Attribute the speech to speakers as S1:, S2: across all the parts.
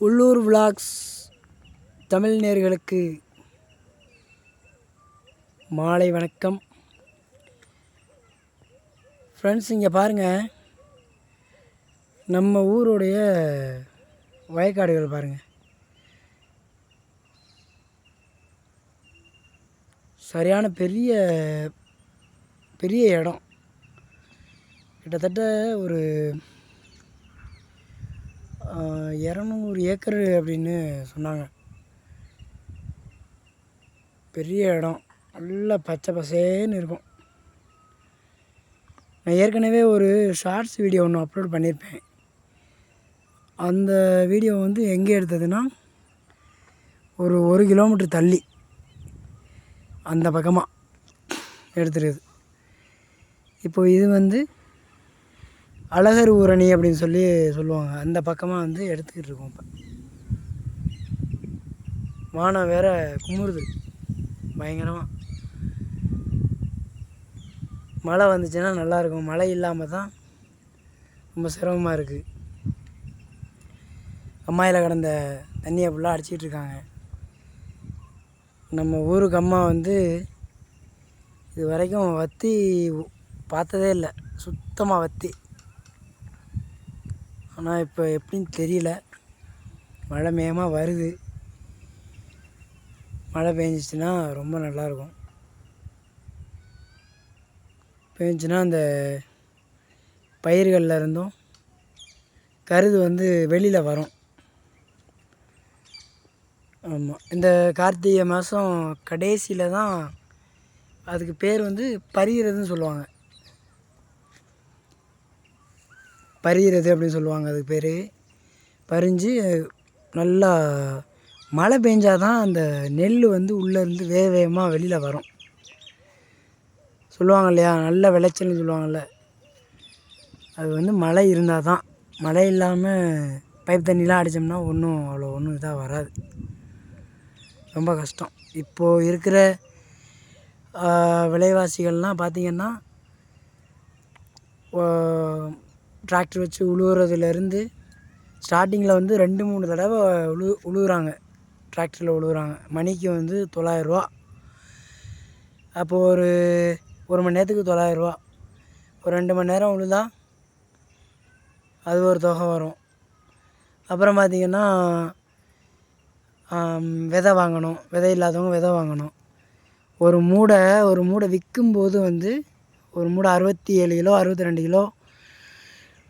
S1: உள்ளூர் விலாக்ஸ் தமிழ் நேர்களுக்கு மாலை வணக்கம். ஃப்ரெண்ட்ஸ் இங்கே பாருங்கள் நம்ம ஊருடைய வயக்காடுகள் பாருங்கள் சரியான பெரிய பெரிய இடம். கிட்டத்தட்ட ஒரு இரநூறு ஏக்கர் அப்படின்னு சொன்னாங்க. பெரிய இடம். நல்லா பச்சை பசேன்னு இருக்கும். நான் ஏற்கனவே ஒரு ஷார்ட்ஸ் வீடியோ ஒன்று அப்லோட் பண்ணியிருப்பேன் அந்த வீடியோ வந்து எங்கே எடுத்ததுன்னா ஒரு ஒரு கிலோமீட்டர் தள்ளி அந்த பக்கமாக எடுத்துருக்குது. இப்போ இது வந்து அழகர் ஊரணி அப்படின்னு சொல்லி சொல்லுவாங்க. அந்த பக்கமாக வந்து எடுத்துக்கிட்டு இருக்கோம் இப்போ. வானம் வேற குமுறுது. பயங்கரமாக மழை வந்துச்சுன்னா நல்லாயிருக்கும். மழை இல்லாமல் தான் ரொம்ப சிரமமாக இருக்குது அம்மாயில் கடந்த தண்ணியை ஃபுல்லாக அடிச்சிக்கிட்டு இருக்காங்க. நம்ம ஊருக்கு அம்மா வந்து இது வரைக்கும் வத்தி பார்த்ததே இல்லை. சுத்தமாக வத்தி. ஆனால் இப்போ எப்படின்னு தெரியல. மழை மேகமாக வருது. மழை பெஞ்சிச்சுன்னா ரொம்ப நல்லாயிருக்கும். பெஞ்சுன்னா அந்த பயிர்களில் இருந்தும் கருது வந்து வெளியில் வரும். ஆமாம் இந்த கார்த்திகை மாதம் கடைசியில் தான் அதுக்கு பேர் வந்து பரிகிறதுன்னு சொல்லுவாங்க. பறிகிறது அப்படின்னு சொல்லுவாங்க அதுக்கு பேர். பறிஞ்சு நல்லா மழை பெஞ்சாதான் அந்த நெல் வந்து உள்ளேருந்து வேக வேகமாக வெளியில் வரும். சொல்லுவாங்க இல்லையா? நல்ல விளைச்சல்னு சொல்லுவாங்கள்ல அது வந்து மழை இருந்தால் தான் மழை இல்லாமல் பைப் தண்ணிலாம் அடித்தோம்னா ஒன்றும் அவ்வளோ ஒன்றும் இதாக வராது. ரொம்ப கஷ்டம். இப்போது இருக்கிற விலைவாசிகள்லாம் பார்த்திங்கன்னா டிராக்டர் வச்சு உழுவுறதுலேருந்து ஸ்டார்டிங்கில் வந்து ரெண்டு மூணு தடவை உழு உழுவுறாங்க. டிராக்டரில் உழுவுறாங்க. மணிக்கு வந்து தொள்ளாயிரரூவா. அப்போது ஒரு ஒரு மணி நேரத்துக்கு தொள்ளாயிரரூவா. ஒரு ரெண்டு மணி நேரம் உழுதா அது ஒரு தொகை வரும். அப்புறம் பார்த்திங்கன்னா விதை வாங்கணும். விதை இல்லாதவங்க விதை வாங்கணும். ஒரு மூடை ஒரு மூடை விற்கும்போது வந்து ஒரு மூடை அறுபத்தி ஏழு கிலோ அறுபத்தி ரெண்டு கிலோ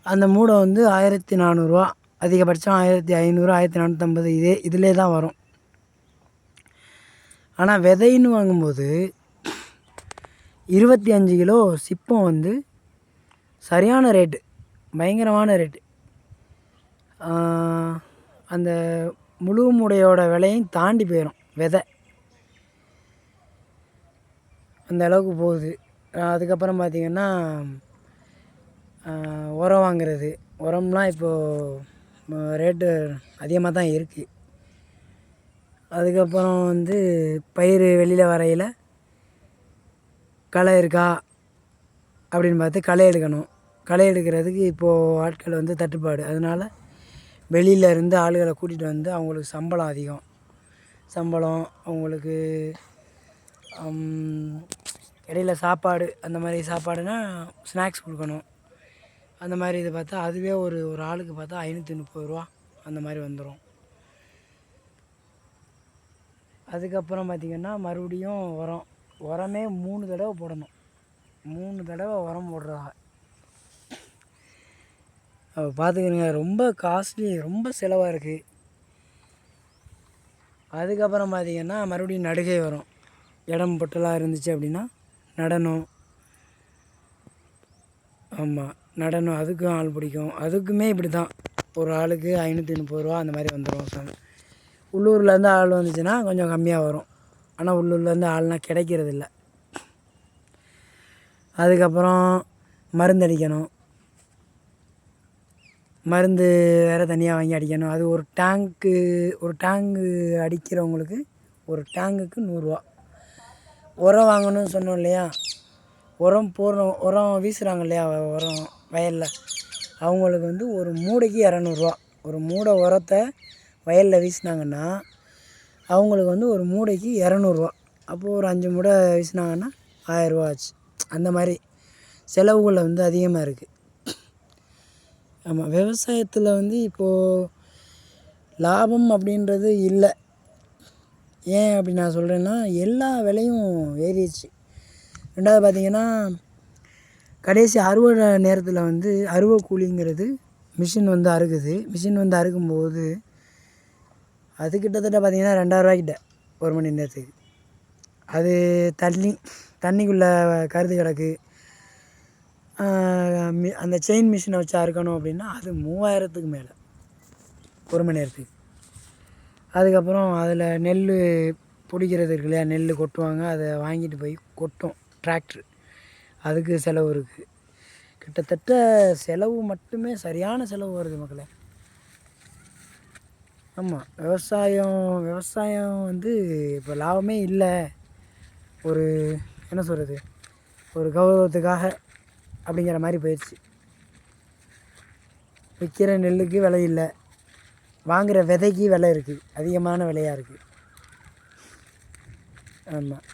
S1: அந்த மூடை வந்து ஆயிரத்தி நானூறுரூவா அதிகபட்சம் ஆயிரத்தி ஐநூறு ஆயிரத்தி நானூற்றம்பது இதே இதிலே தான் வரும். ஆனால் விதைன்னு வாங்கும்போது இருபத்தி அஞ்சு கிலோ சிப்பம் வந்து சரியான ரேட்டு பயங்கரமான ரேட்டு அந்த முழு மூடையோட விலையும் தாண்டி போயிடும் விதை. அந்த அளவுக்கு போகுது. அதுக்கப்புறம் பார்த்திங்கன்னா உரம் வாங்குறது. உரம்லாம் இப்போது ரேட்டு அதிகமாக தான் இருக்குது அதுக்கப்புறம் வந்து பயிர் வெளியில் வரையில் களை இருக்கா அப்படின்னு பார்த்து களை எடுக்கணும். களை எடுக்கிறதுக்கு இப்போது ஆட்கள் வந்து தட்டுப்பாடு. அதனால் வெளியில இருந்து ஆளுகளை கூட்டிகிட்டு வந்து அவங்களுக்கு சம்பளம் அதிகம். சம்பளம் அவங்களுக்கு இடையில் இடையில சாப்பாடு அந்த மாதிரி சாப்பாடுனா ஸ்நாக்ஸ் கொடுக்கணும். அந்த மாதிரி இது பார்த்தா அதுவே ஒரு ஒரு ஆளுக்கு பார்த்தா ஐநூற்றி முப்பது ரூபா அந்த மாதிரி வந்துடும் அதுக்கப்புறம் பார்த்திங்கன்னா மறுபடியும் உரம். உரமே மூணு தடவை போடணும். மூணு தடவை உரம் போடுறாங்க அப்போ பார்த்துக்கிறங்க ரொம்ப காஸ்ட்லி ரொம்ப செலவாக இருக்குது அதுக்கப்புறம் பார்த்திங்கன்னா மறுபடியும் நடுகை வரும். இடம் பொட்டலாக இருந்துச்சு அப்படின்னா நடனம் ஆமாம் நடனம் அதுக்கும் ஆள் பிடிக்கும். அதுக்குமே இப்படி தான் ஒரு ஆளுக்கு ஐநூற்றி முப்பது ரூபா அந்த மாதிரி வந்துடும் சார் உள்ளூர்லேருந்து ஆள் வந்துச்சுன்னா கொஞ்சம் கம்மியாக வரும். ஆனால் உள்ளூர்லேருந்து ஆள்லாம் கிடைக்கிறதில்ல. அதுக்கப்புறம் மருந்து அடிக்கணும். மருந்து வேறு தனியாக வாங்கி அடிக்கணும். அது ஒரு டேங்க்கு ஒரு டேங்கு அடிக்கிறவங்களுக்கு ஒரு டேங்குக்கு நூறுரூவா உரம் வாங்கணும்னு சொன்னோம் இல்லையா? உரம் போடுறோம். உரம் வீசுகிறாங்க இல்லையா? உரம். வயலில். அவங்களுக்கு வந்து ஒரு மூடைக்கு இரநூறுவா. ஒரு மூடை உரத்தை வயலில் வீசினாங்கன்னா அவங்களுக்கு வந்து ஒரு மூடைக்கு இரநூறுவா. அப்போது ஒரு அஞ்சு மூடை வீசினாங்கன்னா ஆயரூவா ஆச்சு. அந்த மாதிரி செலவுகள் வந்து அதிகமாக இருக்குது ஆமாம் விவசாயத்தில் வந்து இப்போது லாபம் அப்படின்றது இல்லை. ஏன் அப்படி நான் சொல்கிறேன்னா எல்லா விலையும் ஏறிடுச்சு. ரெண்டாவது பார்த்திங்கன்னா கடைசி அறுவடை நேரத்தில் வந்து அறுவை கூலிங்கிறது மிஷின் வந்து அறுக்குது. மிஷின் வந்து அறுக்கும்போது அது கிட்டத்தட்ட பார்த்திங்கன்னா ரெண்டாயிரரூவாக்கிட்ட ஒரு மணி நேரத்துக்கு. அது தண்ணி தண்ணிக்குள்ளே கருது கிடக்கு. மி அந்த செயின் மிஷினை வச்சு அறுக்கணும் அப்படின்னா அது மூவாயிரத்துக்கு மேலே ஒரு மணி நேரத்துக்கு. அதுக்கப்புறம் அதில் நெல் பிடிக்கிறது இருக்கு இல்லையா? நெல் கொட்டுவாங்க. அதை வாங்கிட்டு போய் கொட்டும். டிராக்ட்ரு அதுக்கு செலவு இருக்குது கிட்டத்தட்ட செலவு மட்டுமே சரியான செலவு வருது மக்களே. ஆமாம் விவசாயம் விவசாயம் வந்து இப்போ லாபமே இல்லை. ஒரு என்ன சொல்கிறது ஒரு கௌரவத்துக்காக அப்படிங்கிற மாதிரி போயிடுச்சு. விற்கிற நெல்லுக்கு விலை இல்லை. வாங்குகிற விதைக்கு விலை இருக்குது அதிகமான விலையாக இருக்குது ஆமாம்